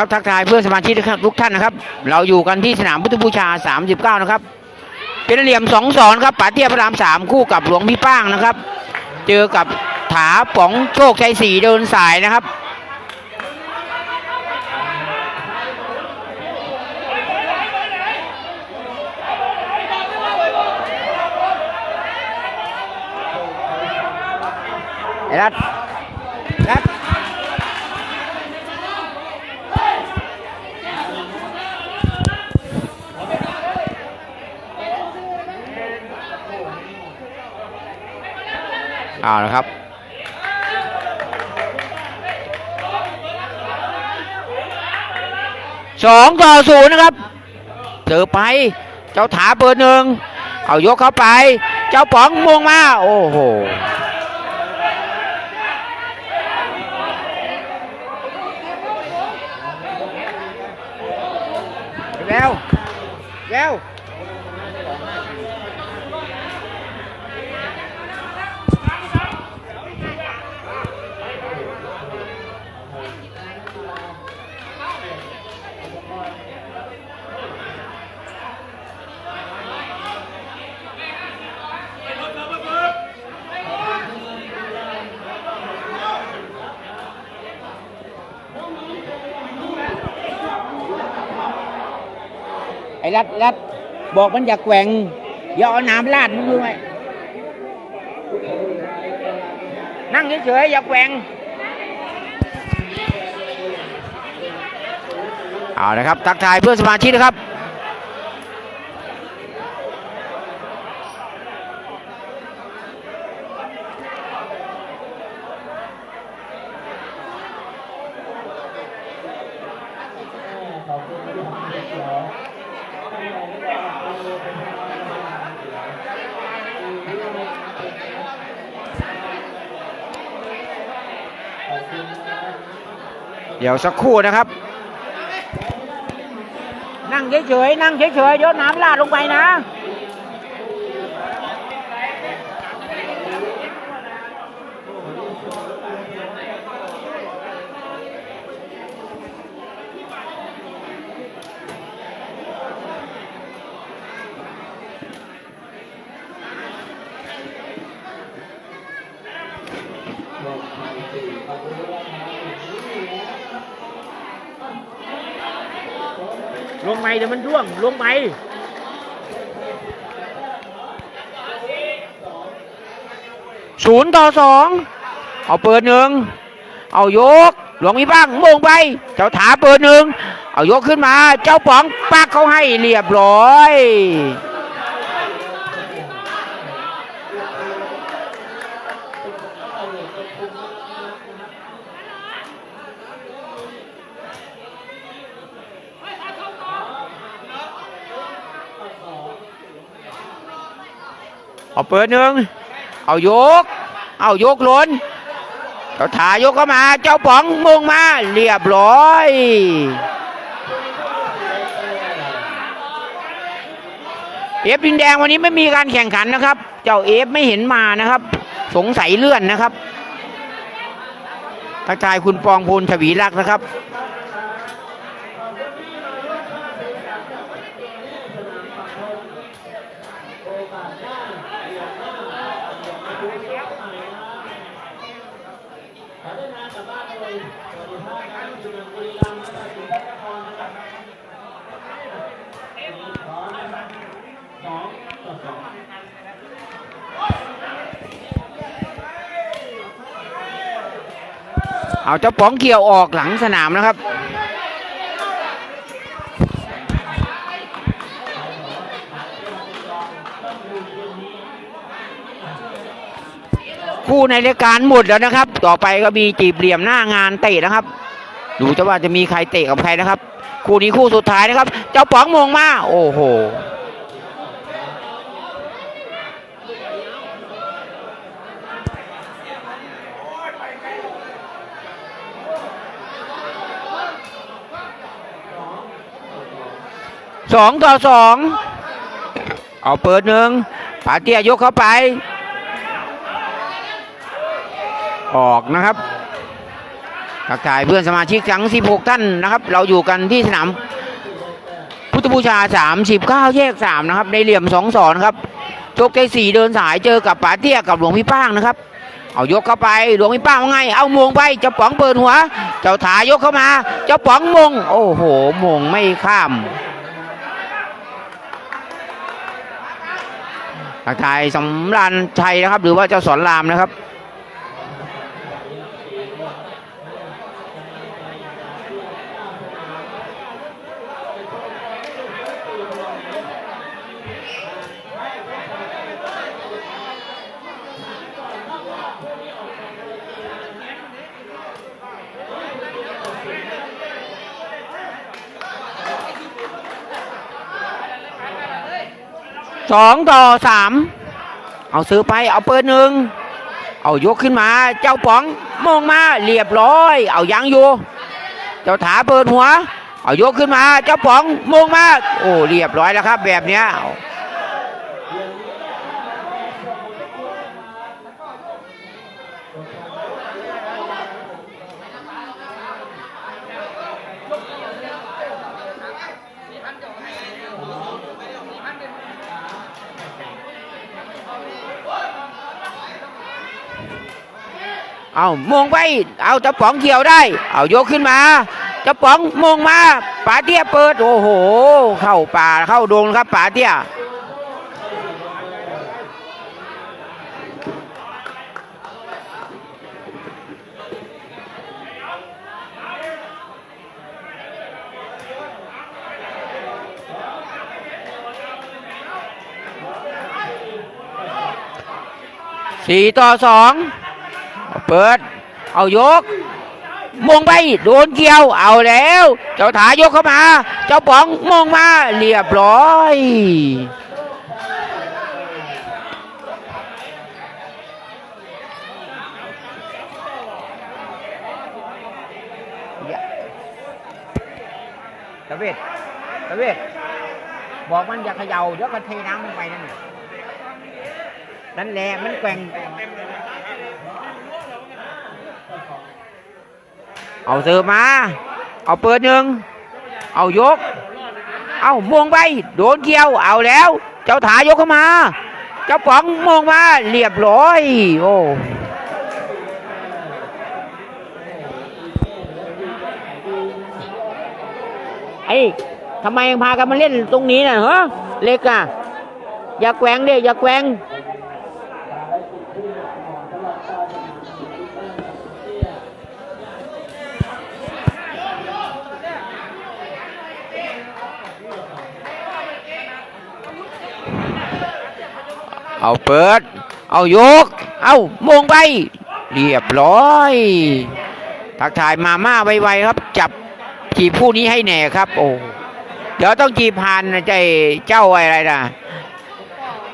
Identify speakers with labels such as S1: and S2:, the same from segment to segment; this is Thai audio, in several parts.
S1: เอาละครับ ทักทายเพื่อนสมาชิกทุกท่านนะครับ เราอยู่กันที่สนามพุทธบูชา 39 นะครับ เป็นเหลี่ยมสองสอนครับป๋าเตี้ยพระรามสามคู่กับหลวงพี่ป้างนะครับ เจอกับถาป๋องโชคชัยสี่เดินสายนะครับไอ้รัดรัด เอาละครับสองต่อศูนย์นะครับเจอไป เจ้าถาเบอร์หนึ่งเอายกเข้าไป เจ้าป๋องมงมา โอ้โห เร็วเร็วไอ้ รัดรัดบอกมันอย่าแกว่งอย่าเอาน้ำลาดมึงรู้ไหมนั่งเฉยๆอย่าแกว่งเอาละครับ ทักทายเพื่อนสมาชิกนะครับ เดี๋ยวสักครู่นะครับ นั่งเฉยๆนั่งเฉยๆเดี๋ยวน้ำลาดลงไปนะ เดี๋ยวมันร่วงลงไปศูนย์ต่อสองเอาเปิดหนึ่งเอายกหลวงมีบ้างมงไปเจ้าถาเปิดหนึ่งเอายกขึ้นมา เจ้าป๋องปักเขาให้เรียบร้อย เอาเปิดหนึ่งเอายก เอายกล้นเจ้าถายกเข้ามา เจ้าป๋องมงมา เรียบร้อยเอฟดินแดงวันนี้ไม่มีการแข่งขันนะครับ เจ้าเอฟไม่เห็นมานะครับ สงสัยเลื่อนนะครับทักทายคุณปองพลชวีรักนะครับ เอาเจ้าป๋องเกี่ยวออกหลังสนามนะครับ คู่ในรายการหมดแล้วนะครับ ต่อไปก็มีจีบเหลี่ยมหน้างานเตะนะครับ ดูจะว่าจะมีใครเตะกับใครนะครับ คู่นี้คู่สุดท้ายนะครับ เจ้าป๋องมงมา โอ้โหสองต่อสอง เอาเปิดหนึ่งปาเตียยกเข้าไป ออกนะครับ
S2: ทักทายเพื่อนสมาชิกทั้ง 16 ท่านนะครับ เราอยู่กันที่สนามพุทธบูชา 39 แยก 3 นะครับ ในเหลี่ยม2สอนครับโชคใจสี่เดินสายเจอกับป๋าเตี้ยกับหลวงพี่ป้างนะครับ เอายกเข้าไปหลวงพี่ป้างว่าไง เอามงไปเจ้าป๋องเปิดหัว เจ้าถายกเข้ามา เจ้าป๋องมง โอ้โหมงไม่ข้ามทักทายสำรานชัยนะครับ หรือว่าเจ้าสอนรามนะครับ สองต่อสามเอาซื้อไปเอาเปิดหนึ่งเอายกขึ้นมา เจ้าป๋องมองมาเรียบร้อย เอายังอยู่ เจ้าถาเปิดหัว เอายกขึ้นมา เจ้าป๋องมองมา โอ้เรียบร้อยแล้วครับ แบบเนี้ย เอามงไป เอาเจ้าป๋องเกี่ยวได้ เอายกขึ้นมา เจ้าป๋องมงมาป๋าเตี้ยเปิด โอ้โห เข้าป่าเข้าดงครับป๋าเตี้ยสี่ต่อสอง เปิด เอายกมงไป โดนเกี่ยว เอาแล้ว เจ้าถายกเข้ามา เจ้าป๋องมองมา เรียบร้อยตะเวทตะเวทบอกมันอย่าเขย่าเดี๋ยวก็เทน้ำลงไปนั่นนั่นแหละมันแกว่ง เอาเสือมา เอาเปิดหนึ่ง เอายก เอามวงไป โดนเกี่ยว เอาแล้ว เจ้าถายกเข้ามา เจ้าป๋องมวงมา เรียบร้อย โอ้ไอ้ทำไมยังพากันมาเล่นตรงนี้น่ะเหรอเล็กอะ อย่าแกว่งเดิอย่าแกว่ง เอาเปิด เอายก เอามงไป เรียบร้อย ทักทายมาม่าไวๆครับ จับจีบผู้นี้ให้แน่ครับ โอ้เดี๋ยวต้องจีบผ่านใจเจ้าอะไรนะ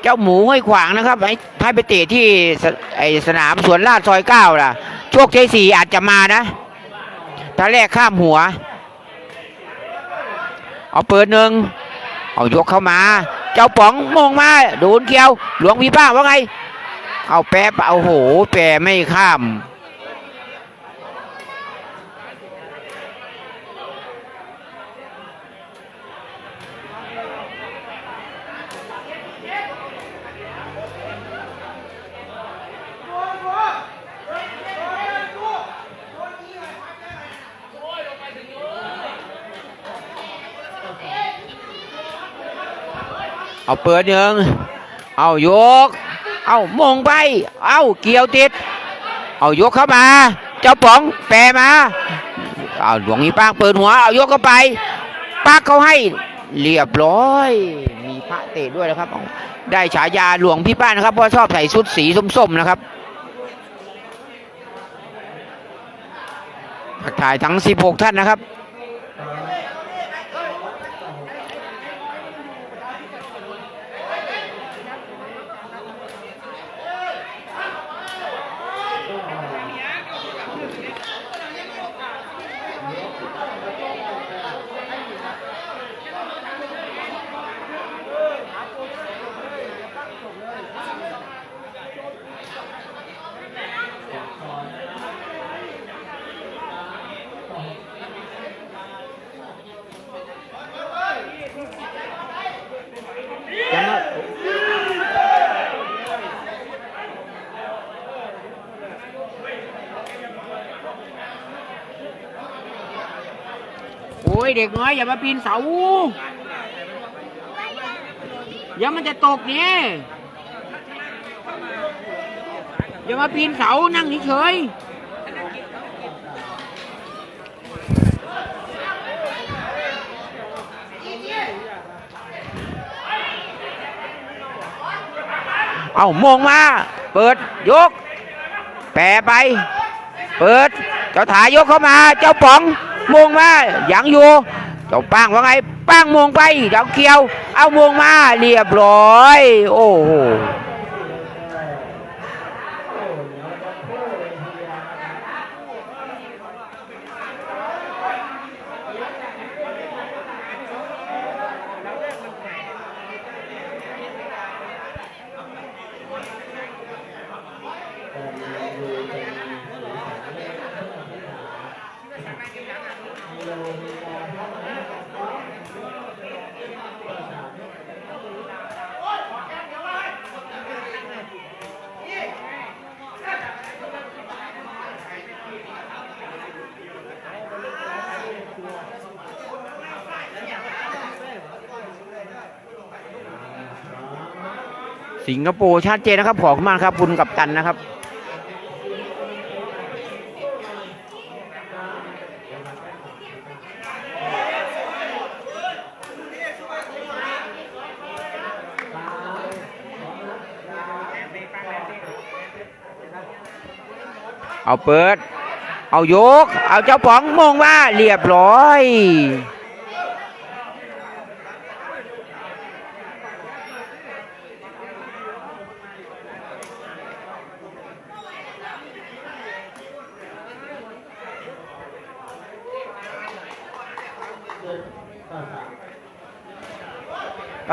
S2: เจ้าหมูห้อยขวางนะครับให้ให้ไปเตะที่ไอสนามสวนลาดซอยเก้าล่ะโชคชัยสี่อาจจะมานะถ้าแรกข้ามหัว เอาเปิดหนึ่งเอายกเข้ามา เจ้าป๋องมงมาโดนเกี่ยว หลวงพี่ป้าว่าไง เอาแปะเอาโห แปะไม่ข้าม เอาเปิดหนึ่งเอายก เอามงไป เอาเกี่ยวติด เอายกเข้ามา เจ้าป๋องแปรมา เอาหลวงอีป้างเปิดหัว เอายกเข้าไปป้าเขาให้เรียบร้อย มีพระเตะด้วยนะครับ ได้ฉายาหลวงพี่ป้านนะครับ เพราะชอบใส่ชุดสีส้มๆนะครับทักทายทั้ง 16 ท่านนะครับ ยเด็กน้อยอย่ามาปีนเสาเดี๋ยวมันจะตกเนี่ยอย่ามาปีนเสานั่งเฉยเอาโมงมา เปิดยก แปรไป เปิด เจ้าถายกเข้ามา เจ้าป๋อง มงมายังอยู่เจ้าป้างว่าไงป้างโมงไปเจ้าเกียว เอาโมงมาเรียบร้อย โอ้โห สิงคโปร์ชัดเจนนะครับ ขอบคุณมากครับ คุณกับตันนะครับเอาเปิด เอายก เอาเจ้าป๋องมองว่าเรียบร้อย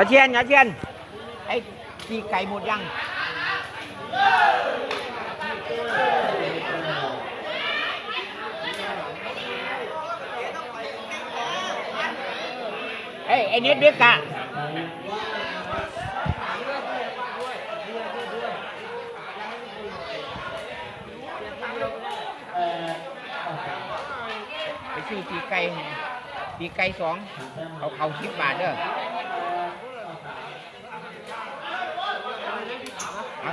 S2: เชียนอาเชียนไอ้ขี้ไก่หมดยังเอ้ยไอ้น็ตเด็กอะไปซื้อปีไก่ปีไก่สอง เขาเขาสิบบาทเด้อเอา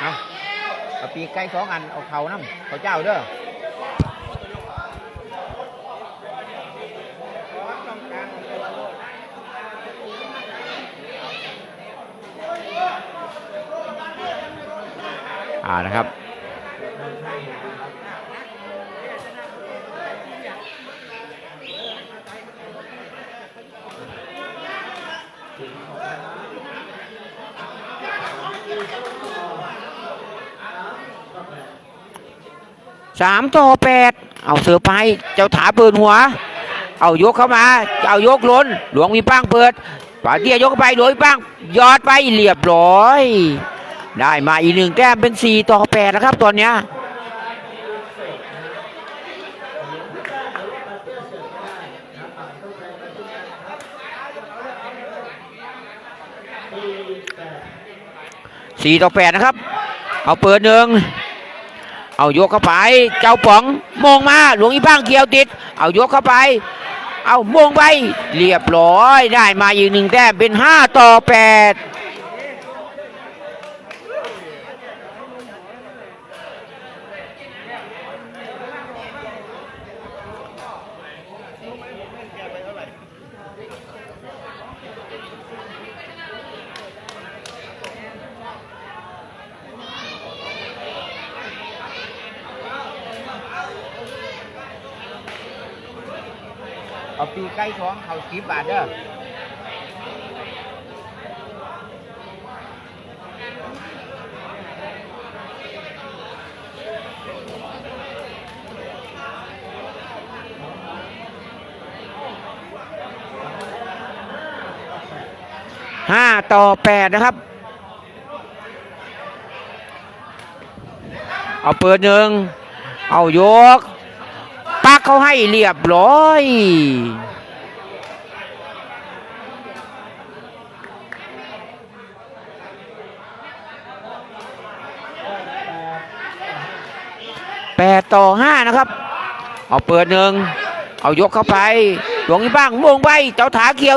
S2: เอาเอา ปีกไก่สองอันเอาเขาน้ำเขาเจ้าเด้ออ่านะครับ สามต่อแปดเอาเสือไปเจ้าถาเปิดหัว เอายกเข้ามา เอายกล้น หลวงมีป้างเปิดป่าเตี้ยยกไปหลวงมีป้างยอดไปเรียบร้อย ได้มาอีกหนึ่งแต้มเป็นสี่ต่อแปดนะครับ ตอนเนี้ยสี่ต่อแปดนะครับ เอาเปิดหนึ่ง เอายกเข้าไป เจ้าป๋องมงมาหลวงอีบ้างเกี่ยวติด เอายกเข้าไป เอามงไป เรียบร้อยได้มาอีกหนึ่งแต้มเป็นห้าต่อแปด เอาปีไก่ท้องเขาสิบบาทเด้อห้าต่อแปดนะครับ เอาเปิดหนึ่งเอายกปัก เขาให้เรียบร้อยแปดต่อห้านะครับ เอาเปิดหนึ่ง เอายกเข้าไป หลวงอีบ้างวงใบเจ้าถาเกียว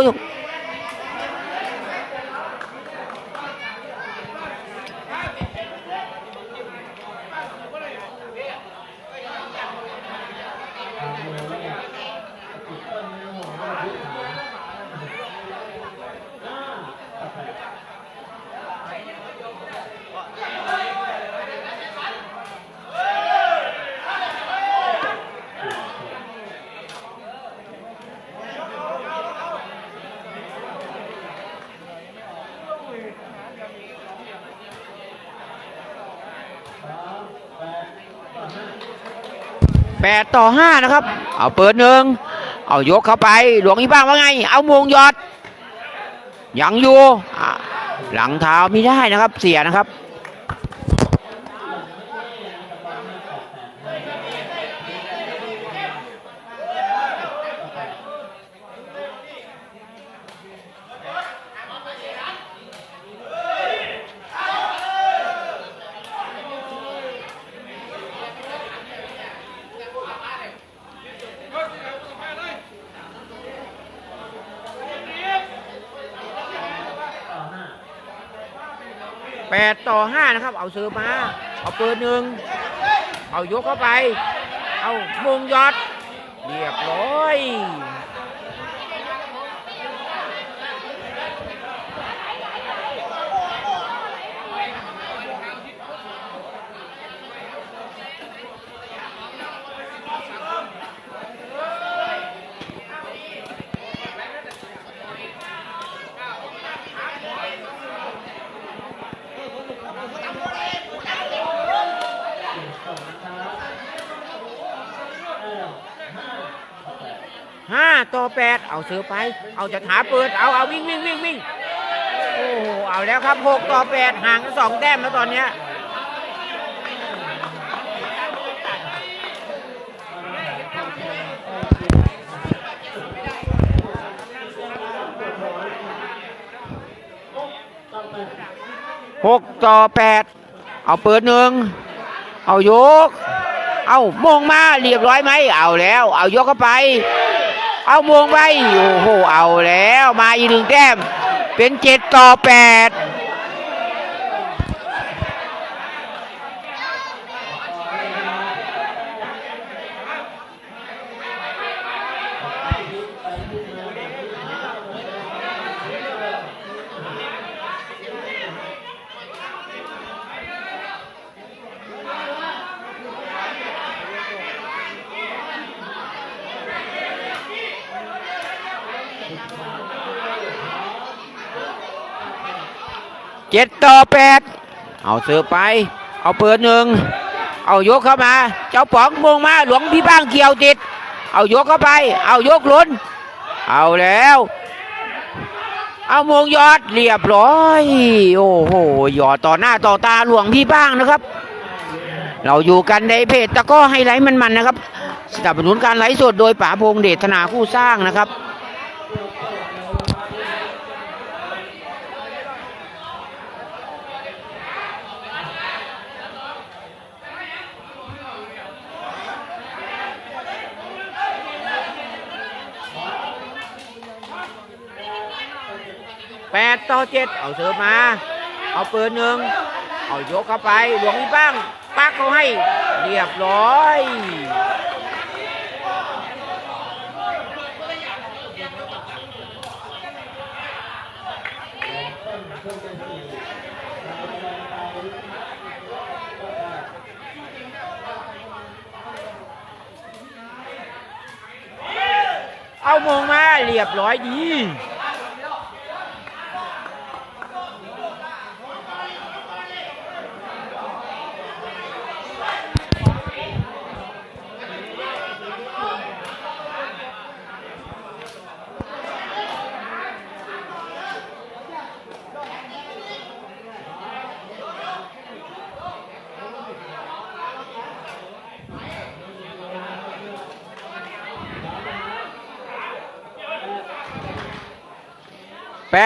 S2: แปดต่อห้านะครับ เอาเปิดหนึ่งเอายกเข้าไป หลวงอีบ้างว่าไง เอามงยอด ยังอยู่ หลังเท้าไม่ได้นะครับ เสียนะครับ แปดต่อห้านะครับ เอาซื้อมา เอาเปิดหนึ่ง เอายกเข้าไป เอามุงยอด เรียบร้อย ห้าต่อ แปดเอาซื้อไป เอาจะถาเปิด เอาเอาวิ่งวิ่งวิ่งวิ่งโอ้โหเอาแล้วครับหกต่อแปดห่างกันสองแต้มแล้วตอนเนี้ยหกต่อแปดเอาเปิดหนึ่งเอายก เอาโมงมาเรียบร้อยไหมเอาแล้ว เอายกเข้าไป เอาโมงไปโอ้โหเอาแล้ว มาอีกหนึ่งแต้มเป็นเจ็ดต่อแปด เจ็ดต่อแปดเอาเสือไป เอาเปิดหนึ่งเอายกเข้ามา เจ้าป๋องมงมาหลวงพี่บ้างเกี่ยวติด เอายกเข้าไป เอายกล้น เอาแล้ว เอามงยอดเรียบร้อย โอ้โหหยอดต่อหน้าต่อตาหลวงพี่บ้างนะครับ เราอยู่กันในเพจตะก้อไฮไลท์มันๆนะครับ สนับสนุนการไลฟ์สดโดยป๋าพงเดชธนาคู่สร้างนะครับ แปดต่อเจ็ดเอาเสิร์ฟมา เอาเปืนหนึ่งเอายกเข้าไปหลวงพี่บ้างปักเขาให้เรียบร้อยเอามงมาเรียบร้อยดี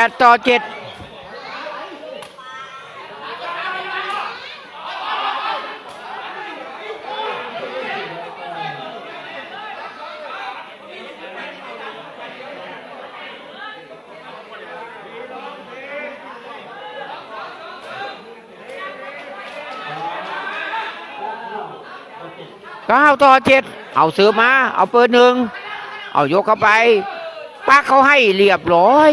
S2: ดต่อเจ็ดเก้าต่อเจ็ดเอาเสือมา เอาเปิดหนึ่ง เอายกเข้าไปปักเขาให้เรียบร้อย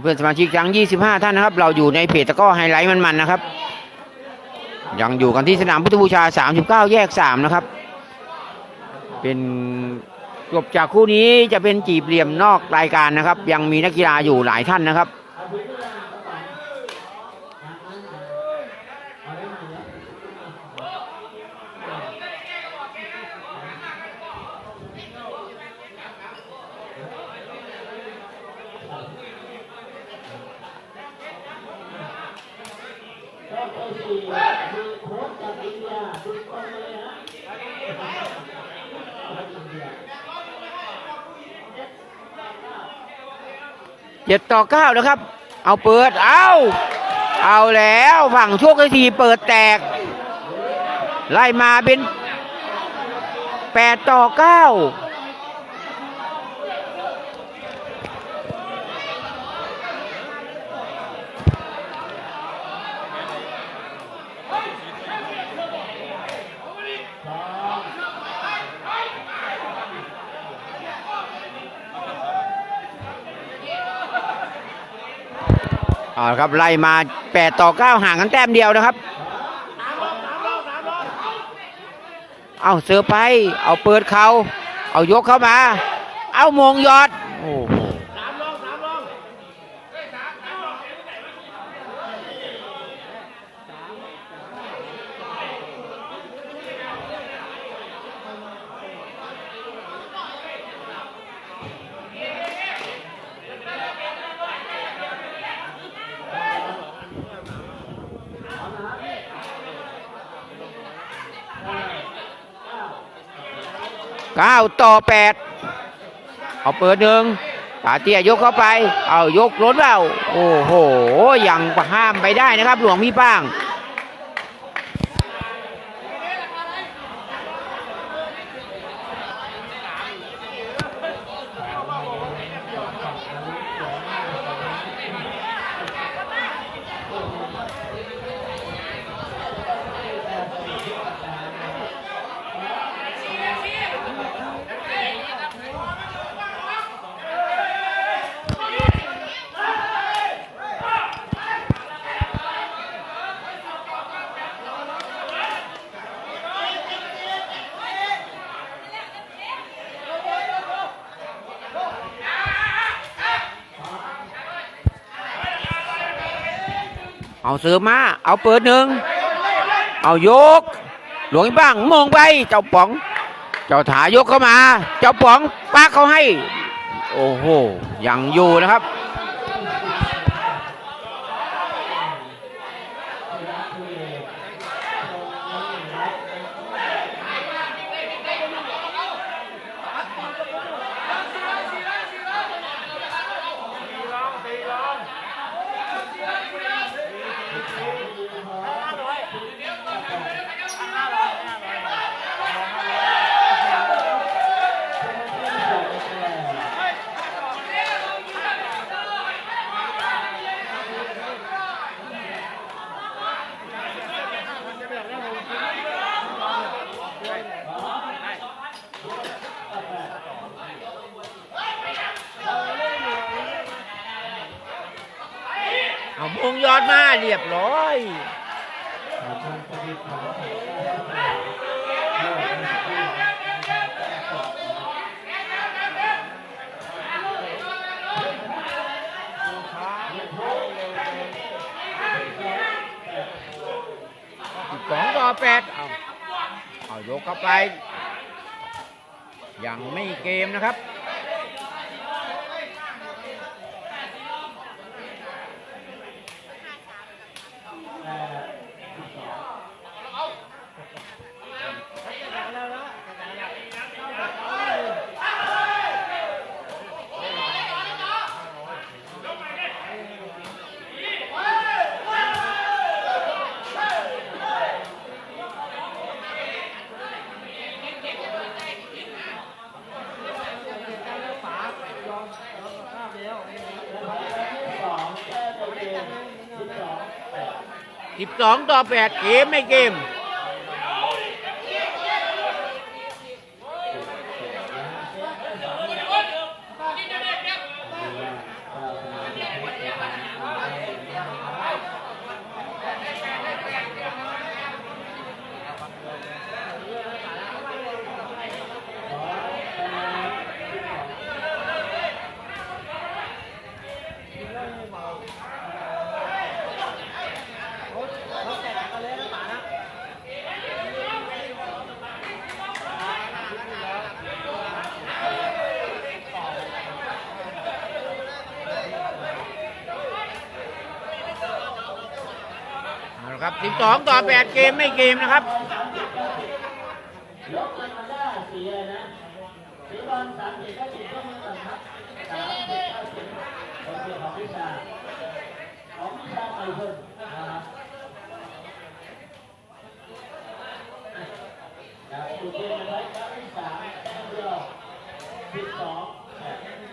S2: เพื่อนสมาชิกทั้ง 25 ท่านนะครับ เราอยู่ในเพจตะก้อไฮไลท์มันๆนะครับ ยังอยู่กันที่สนามพุทธบูชา 39 แยก 3 นะครับ เป็นจบจากคู่นี้จะเป็นจีบเหลี่ยมนอกรายการนะครับ ยังมีนักกีฬาอยู่หลายท่านนะครับ เจ็ดต่อเก้านะครับ เอาเปิด เอาเอาแล้วฝั่งโชคไอทีเปิดแตก ไล่มาเป็นแปดต่อเก้า อาครับไล่มา 8 ต่อ 9 ห่างกันแต้มเดียวนะครับ เอาเสือไป เอาเปิดเขา เอายกเข้ามา เอามงยอด โอ้โหเก้า ต่อแปดเอาเปิดหนึ่งปาเตียยกเข้าไป เอายกล้นแล้ว โอ้โห ยังห้ามไปได้นะครับ หลวงพี่ป้าง เอาเสือมา เอาเปิดหนึ่ง เอายก หลวงป้างมองไป เจ้าป๋อง เจ้าถายกเข้ามา เจ้าป๋องป้าเขาให้ โอ้โห ยังอยู่นะครับ ดมาเรียบร้อยสองต่อแปดเอาเอายกเข้าไป
S1: ยังไม่เกมนะครับ 12ต่อ8เกมไม่เกม เอาละครับ12ต่อ8เกมไม่เกมนะครับ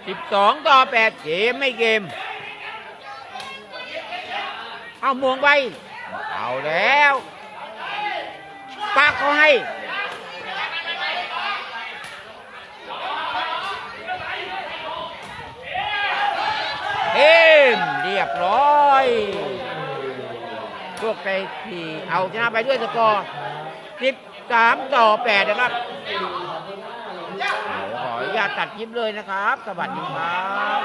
S1: 12ต่อ8เกมไม่เกม เอามวงไป เอาแล้วปากเขาให้เอ็มเรียบร้อยพวกไก่ที่เอาชนะไปด้วยสกอร์13ต่อ8นะครับขออนุญาตตัดคลิปเลยนะครับ สวัสดีครับ